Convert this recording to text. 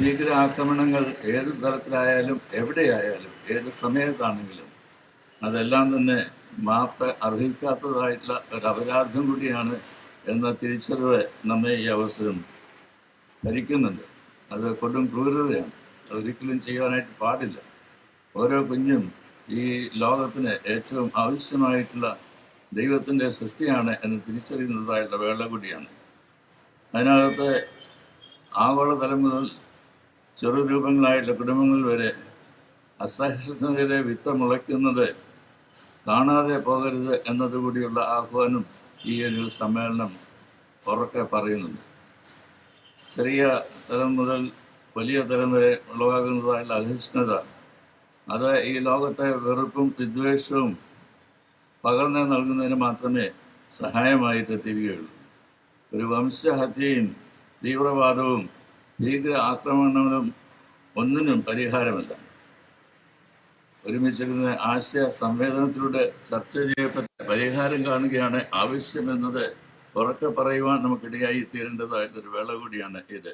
ഭീകരാക്രമണങ്ങൾ ഏത് തരത്തിലായാലും എവിടെയായാലും ഏത് സമയത്താണെങ്കിലും അതെല്ലാം തന്നെ മാപ്പ് അർഹിക്കാത്തതായിട്ടുള്ള ഒരു അപരാധം കൂടിയാണ് എന്ന തിരിച്ചറിവ് നമ്മെ ഈ അവസരം ഭരിക്കുന്നുണ്ട്. അത് കൊടും ക്രൂരതയാണ്. അതൊരിക്കലും ചെയ്യാനായിട്ട് പാടില്ല. ഓരോ കുഞ്ഞും ഈ ലോകത്തിന് ഏറ്റവും ആവശ്യമായിട്ടുള്ള ദൈവത്തിന്റെ സൃഷ്ടിയാണ് എന്ന് തിരിച്ചറിയുന്നതായിട്ടുള്ള വേള കൂടിയാണ്. അതിനകത്ത് ആഗോളതലം മുതൽ ചെറുരൂപങ്ങളായിട്ടുള്ള കുടുംബങ്ങൾ വരെ അസഹിഷ്ണുതയിലെ വിത്ത് മുളയ്ക്കുന്നത് കാണാതെ പോകരുത് എന്നതുകൂടിയുള്ള ആഹ്വാനം ഈ ഒരു സമ്മേളനം ഉറക്കെ പറയുന്നുണ്ട്. ചെറിയ തലം മുതൽ വലിയ തലം വരെ ഉളവാകുന്നതായുള്ള അഹിഷ്ണുത അത് ഈ ലോകത്തെ വെറുപ്പും വിദ്വേഷവും പകർന്നു നൽകുന്നതിന് മാത്രമേ സഹായമായിട്ട് തീരുകയുള്ളൂ. ഒരു വംശഹത്യയും തീവ്രവാദവും ഭീകര ആക്രമണങ്ങളും ഒന്നിനും പരിഹാരമല്ല. ഒരുമിച്ചിരുന്ന ആശയ സംവേദനത്തിലൂടെ ചർച്ച ചെയ്യപ്പെട്ട പരിഹാരം കാണുകയാണ് ആവശ്യമെന്നത് ഉറക്കെ പറയുവാൻ നമുക്കിടയായി തീരേണ്ടതായിട്ടൊരു വേള കൂടിയാണ് ഇത്.